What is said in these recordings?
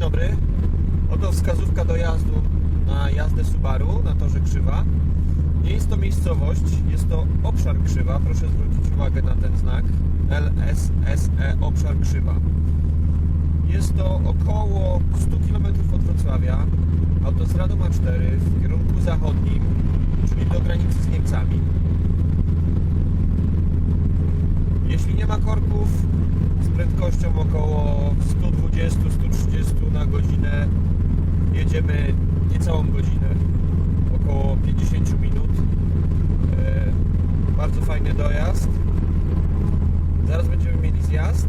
dobry. Oto wskazówka dojazdu na jazdę Subaru na torze Krzywa. Nie jest to miejscowość, jest to obszar Krzywa. Proszę zwrócić uwagę na ten znak LSSE obszar Krzywa. Jest to około 100 km od Wrocławia, autostradą A4 w kierunku zachodnim, czyli do granicy z Niemcami. Jeśli nie ma korków, z prędkością około 120-130 na godzinę jedziemy niecałą godzinę, około 50 minut. E, bardzo fajny dojazd. Zaraz będziemy mieli zjazd.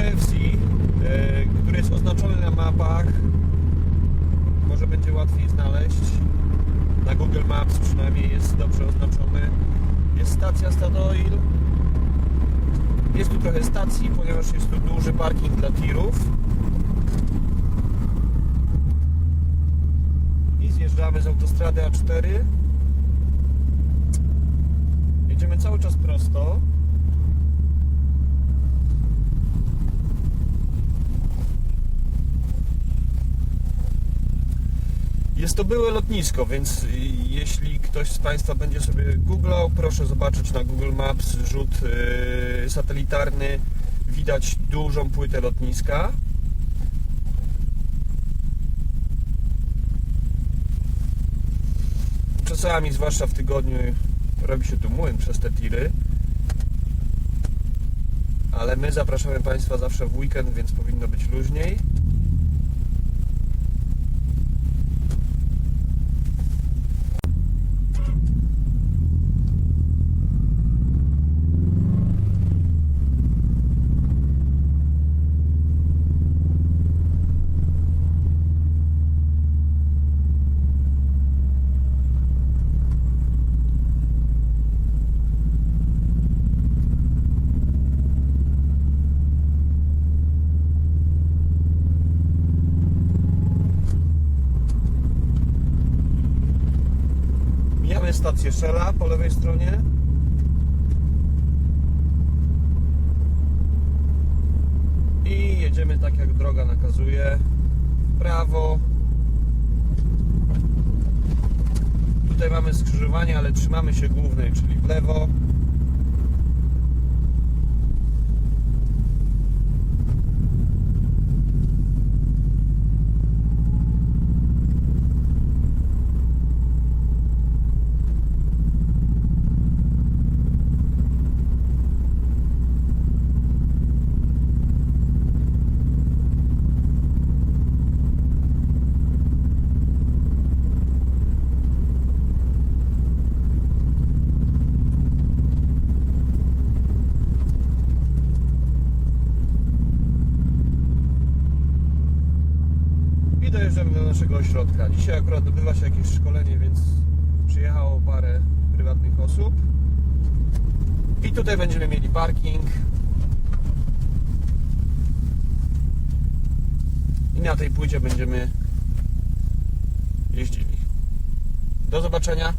KFC, e, który jest oznaczony na mapach. Może będzie łatwiej znaleźć. Na Google Maps przynajmniej jest dobrze oznaczony. Jest stacja Statoil. Jest tu trochę stacji, ponieważ jest tu duży parking dla tirów. I zjeżdżamy z autostrady A4. Jedziemy cały czas prosto. Jest to byłe lotnisko, więc jeśli ktoś z Państwa będzie sobie googlał, proszę zobaczyć na Google Maps rzut y, satelitarny. Widać dużą płytę lotniska. Czasami, zwłaszcza w tygodniu, robi się tu młyn przez te tiry. Ale my zapraszamy Państwa zawsze w weekend, więc powinno być luźniej. Mijamy stację Shella po lewej stronie. I jedziemy tak jak droga nakazuje. W prawo. Tutaj mamy skrzyżowanie, ale trzymamy się głównej, czyli w lewo. I dojeżdżamy do naszego ośrodka. Dzisiaj akurat odbywa się jakieś szkolenie, więc przyjechało parę prywatnych osób. I tutaj będziemy mieli parking. I na tej płycie będziemy jeździli. Do zobaczenia.